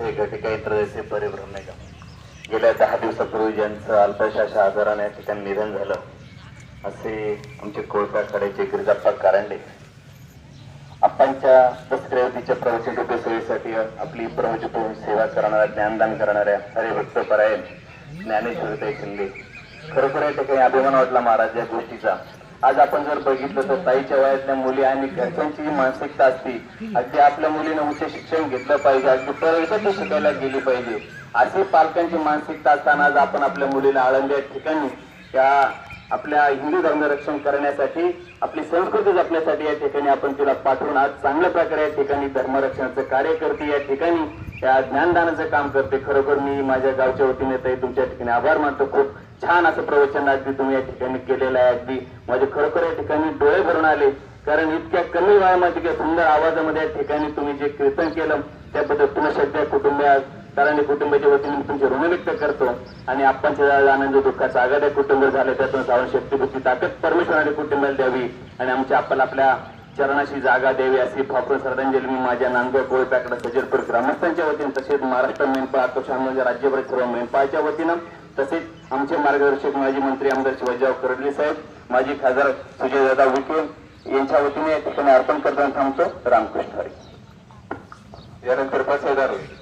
हे घटिका इंद्रदेशी परिभ्रम नाही का? गेल्या दहा दिवसापूर्वी ज्यांचं अल्पशाशा आजाराने या ठिकाणी निधन झालं असे आमचे कोळपा गिरजाप्पा कारंडे आप्पांच्या दसऱ्यावतीच्या प्रवचन रूपे सेवेसाठी आपली प्रवचन सेवा करणाऱ्या ज्ञानदान करणाऱ्या हरिभक्त परायण ज्ञानेश्वरताई शिंदे. खरोखर या ठिकाणी अभिमान वाटला महाराज या गोष्टीचा. आज आपण जर बघितलं तर ताईच्या वयातल्या मुली आणि घरच्यांची जी मानसिकता असते अगदी आपल्या मुलीनं उच्च शिक्षण घेतलं पाहिजे अगदी परदेशात शिकायला गेली पाहिजे अशी पालकांची मानसिकता असताना आज आपण आपल्या मुलीला आळंदी या ठिकाणी त्या आपल्या हिंदू धर्म रक्षण करण्यासाठी आपली संस्कृती जपण्यासाठी या ठिकाणी आपण तिला पाठवून आज चांगल्या प्रकारे या ठिकाणी धर्मरक्षणाचं कार्य करते. या ठिकाणी त्या ज्ञानदानाचं काम करते. खरोखर मी माझ्या गावच्या वतीने ताई तुमच्या ठिकाणी आभार मानतो. खूप छान असं प्रवचन अगदी तुम्ही या ठिकाणी केलेलं आहे. अगदी माझे खरोखर या ठिकाणी डोळे भरून आले. कारण इतक्या कमी वयामध्ये इतक्या सुंदर आवाजामध्ये या ठिकाणी तुम्ही जे कीर्तन केलं त्याबद्दल पुन्हा सध्या कुटुंबात कारण कुटुंबाच्या वतीने मी तुमचे ऋण व्यक्त करतो. आणि आपणच्या आनंद दुःखाचा आघाड्या कुटुंब झाले त्यातून श्रावण शक्तीभूती ताकद परमेश्वराने कुटुंबाला द्यावी. आणि आमच्या आपण आपल्या चरणाशी जागा द्यावी अशी फापून श्रद्धांजली मी माझ्या नांदगाव कोळप्याकडे सजलपूर ग्रामस्थांच्या वतीनं तसेच महाराष्ट्र मेनपाळ आकर्षण म्हणजे राज्यभर सर्व मेनपाळच्या वतीनं तसेच आमचे मार्गदर्शक माजी मंत्री आमदार शिवाजीराव करडले साहेब माजी खासदार सुजयदादा विखे यांच्या वतीने या ठिकाणी अर्पण करताना थांबतो. रामकृष्ण हरी. यानंतर पाच होईल